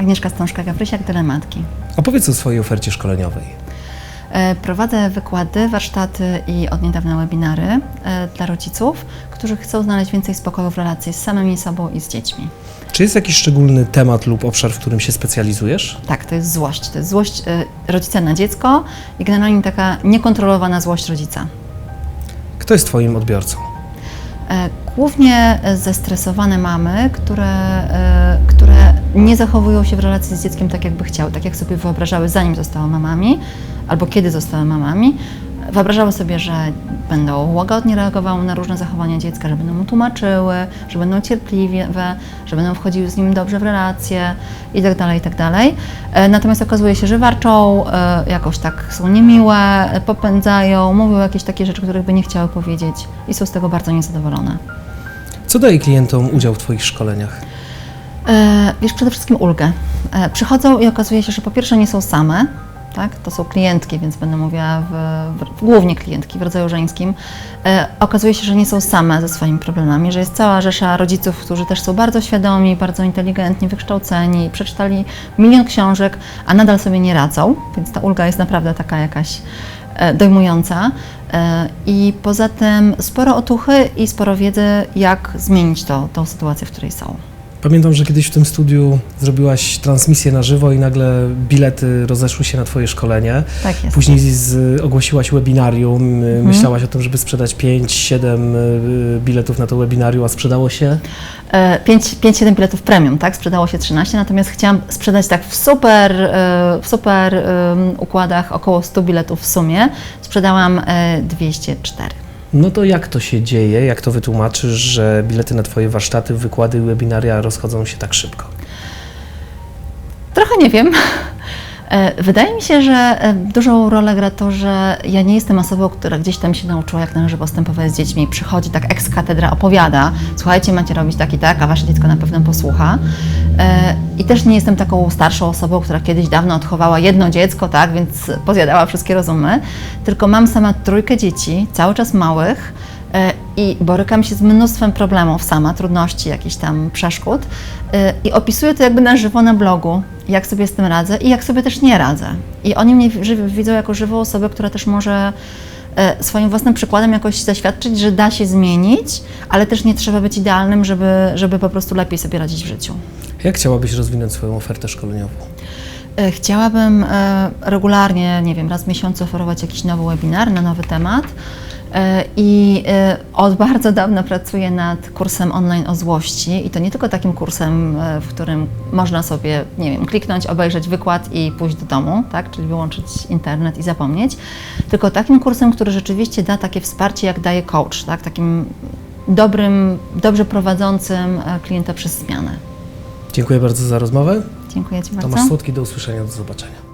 Agnieszka Stążka-Gawrysiak, Dylematki. Opowiedz o swojej ofercie szkoleniowej. E, Prowadzę wykłady, warsztaty i od niedawna webinary e, dla rodziców, którzy chcą znaleźć więcej spokoju w relacji z samymi sobą i z dziećmi. Czy jest jakiś szczególny temat lub obszar, w którym się specjalizujesz? Tak, to jest złość. To jest złość e, rodzica na dziecko i generalnie taka niekontrolowana złość rodzica. Kto jest Twoim odbiorcą? Głównie zestresowane mamy, które, które nie zachowują się w relacji z dzieckiem tak, jakby chciały, tak jak sobie wyobrażały, zanim zostały mamami, albo kiedy zostały mamami. Wyobrażały sobie, że będą łagodnie reagowały na różne zachowania dziecka, że będą mu tłumaczyły, że będą cierpliwe, że będą wchodziły z nim dobrze w relacje itd. itd. E, Natomiast okazuje się, że warczą, e, jakoś tak są niemiłe, popędzają, mówią jakieś takie rzeczy, których by nie chciały powiedzieć i są z tego bardzo niezadowolone. Co daje klientom udział w Twoich szkoleniach? E, wiesz, przede wszystkim ulgę. E, przychodzą i okazuje się, że po pierwsze nie są same, tak? To są klientki, więc będę mówiła w, w, głównie klientki w rodzaju żeńskim. E, okazuje się, że nie są same ze swoimi problemami, że jest cała rzesza rodziców, którzy też są bardzo świadomi, bardzo inteligentni, wykształceni, przeczytali milion książek, a nadal sobie nie radzą, więc ta ulga jest naprawdę taka jakaś dojmująca. I poza tym sporo otuchy i sporo wiedzy, jak zmienić to, tą sytuację, w której są. Pamiętam, że kiedyś w tym studiu zrobiłaś transmisję na żywo i nagle bilety rozeszły się na Twoje szkolenie. Tak jest. Później z, ogłosiłaś webinarium, mhm. myślałaś o tym, żeby sprzedać 5-7 biletów na to webinarium, a sprzedało się? 5-7 biletów premium, tak? Sprzedało się 13, natomiast chciałam sprzedać tak w super, e, w super układach około 100 biletów w sumie. Sprzedałam e, 204. No to jak to się dzieje, jak to wytłumaczysz, że bilety na Twoje warsztaty, wykłady, webinaria rozchodzą się tak szybko? Trochę nie wiem. E, Wydaje mi się, że e, dużą rolę gra to, że ja nie jestem osobą, która gdzieś tam się nauczyła, jak należy postępować z dziećmi. Przychodzi tak ex katedra, opowiada, słuchajcie, macie robić tak i tak, a wasze dziecko na pewno posłucha. E, I też nie jestem taką starszą osobą, która kiedyś dawno odchowała jedno dziecko, tak, więc pozjadała wszystkie rozumy. Tylko mam sama trójkę dzieci, cały czas małych, i borykam się z mnóstwem problemów sama, trudności, jakichś tam przeszkód i opisuję to jakby na żywo na blogu, jak sobie z tym radzę i jak sobie też nie radzę. I oni mnie widzą jako żywą osobę, która też może e, swoim własnym przykładem jakoś zaświadczyć, że da się zmienić, ale też nie trzeba być idealnym, żeby, żeby po prostu lepiej sobie radzić w życiu. Jak chciałabyś rozwinąć swoją ofertę szkoleniową? E, Chciałabym e, regularnie, nie wiem, raz w miesiącu oferować jakiś nowy webinar na nowy temat. E, I e, od bardzo dawna pracuję nad kursem online o złości i to nie tylko takim kursem, e, w którym można sobie, nie wiem, kliknąć, obejrzeć wykład i pójść do domu, tak, czyli wyłączyć internet i zapomnieć, tylko takim kursem, który rzeczywiście da takie wsparcie, jak daje coach, tak, takim dobrym, dobrze prowadzącym klienta przez zmianę. Dziękuję bardzo za rozmowę. Dziękuję Ci bardzo. Tomasz Słodki, do usłyszenia, do zobaczenia.